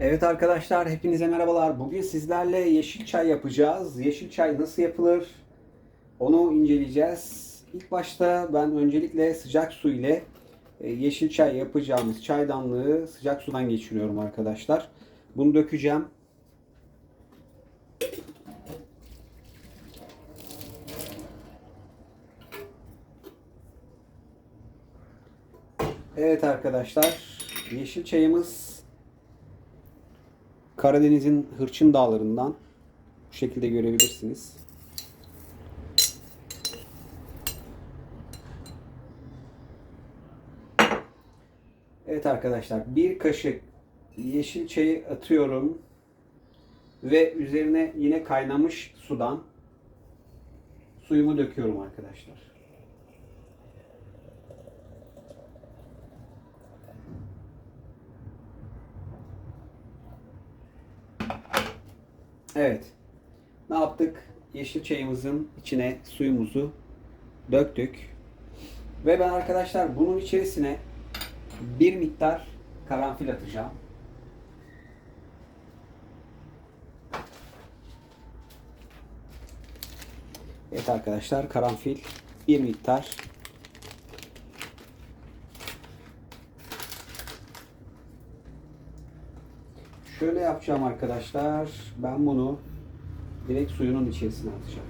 Evet arkadaşlar hepinize merhabalar. Bugün sizlerle yeşil çay yapacağız. Yeşil çay nasıl yapılır? Onu inceleyeceğiz. İlk başta ben öncelikle sıcak su ile e, yeşil çay yapacağımız çaydanlığı sıcak sudan geçiriyorum arkadaşlar. Bunu dökeceğim. Evet arkadaşlar yeşil çayımız Karadeniz'in Hırçın Dağları'ndan bu şekilde görebilirsiniz. Evet arkadaşlar bir kaşık yeşil çayı atıyorum ve üzerine yine kaynamış sudan suyumu döküyorum arkadaşlar. Evet. Ne yaptık? Yeşil çayımızın içine suyumuzu döktük. Ve ben arkadaşlar bunun içerisine bir miktar karanfil atacağım. Evet arkadaşlar karanfil bir miktar Şöyle yapacağım arkadaşlar. Ben bunu direkt suyunun içerisine atacağım.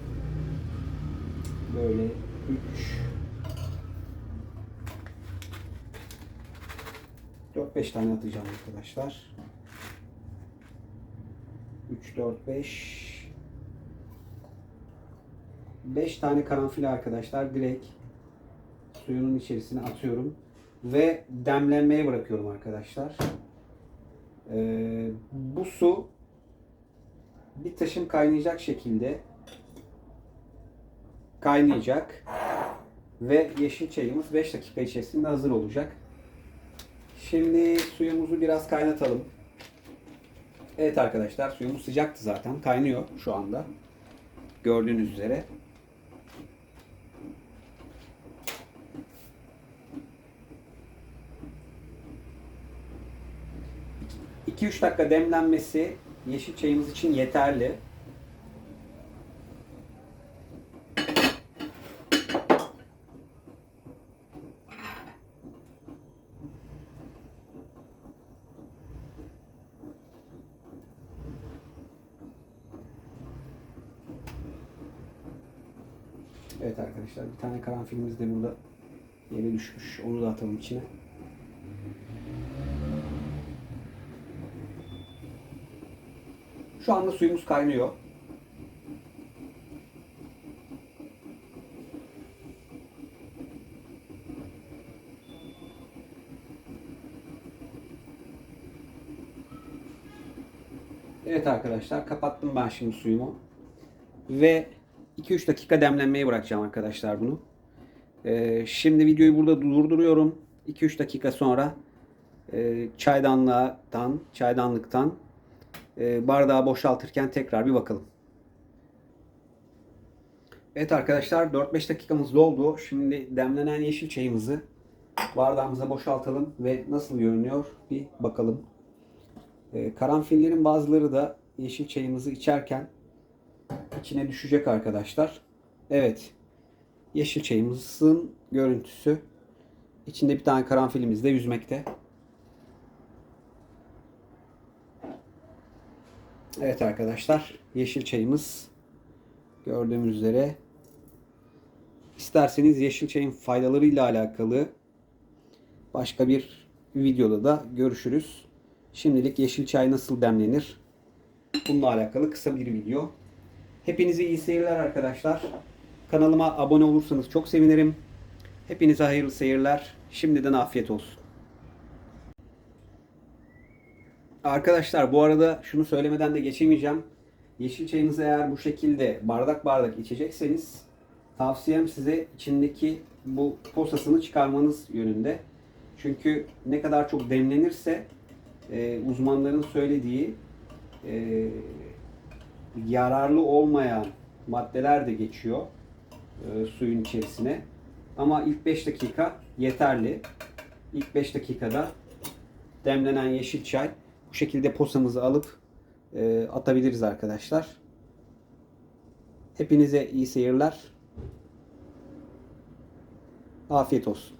Böyle 3 4-5 tane atacağım arkadaşlar. 3 4 5 5 tane karanfil arkadaşlar direkt suyunun içerisine atıyorum ve demlenmeye bırakıyorum arkadaşlar. Ee, bu su bir taşım kaynayacak şekilde kaynayacak ve yeşil çayımız 5 dakika içerisinde hazır olacak. Şimdi suyumuzu biraz kaynatalım. Evet arkadaşlar suyumuz sıcaktı zaten. Kaynıyor şu anda. Gördüğünüz üzere. İki üç dakika demlenmesi yeşil çayımız için yeterli. Evet arkadaşlar bir tane karanfilimiz de burada yere düşmüş. Onu da atalım içine. Şu anda suyumuz kaynıyor. Evet arkadaşlar kapattım ben şimdi suyumu. Ve 2-3 dakika demlenmeye bırakacağım arkadaşlar bunu. Ee, şimdi videoyu burada durduruyorum. 2-3 dakika sonra e, çaydanlıktan, çaydanlıktan e, bardağı boşaltırken tekrar bir bakalım. Evet arkadaşlar 4-5 dakikamız doldu. Şimdi demlenen yeşil çayımızı bardağımıza boşaltalım ve nasıl görünüyor bir bakalım. E, karanfillerin bazıları da yeşil çayımızı içerken içine düşecek arkadaşlar. Evet. Yeşil çayımızın görüntüsü. İçinde bir tane karanfilimiz de yüzmekte. Evet arkadaşlar. Yeşil çayımız gördüğümüz üzere. İsterseniz yeşil çayın faydalarıyla alakalı başka bir videoda da görüşürüz. Şimdilik yeşil çay nasıl demlenir? Bununla alakalı kısa bir video. Hepinize iyi seyirler arkadaşlar. Kanalıma abone olursanız çok sevinirim. Hepinize hayırlı seyirler. Şimdiden afiyet olsun. Arkadaşlar bu arada şunu söylemeden de geçemeyeceğim. Yeşil çayınızı eğer bu şekilde bardak bardak içecekseniz tavsiyem size içindeki bu posasını çıkarmanız yönünde. Çünkü ne kadar çok demlenirse e, uzmanların söylediği e, yararlı olmayan maddeler de geçiyor e, suyun içerisine. Ama ilk 5 dakika yeterli. İlk 5 dakikada demlenen yeşil çay bu şekilde posamızı alıp e, atabiliriz arkadaşlar. Hepinize iyi seyirler. Afiyet olsun.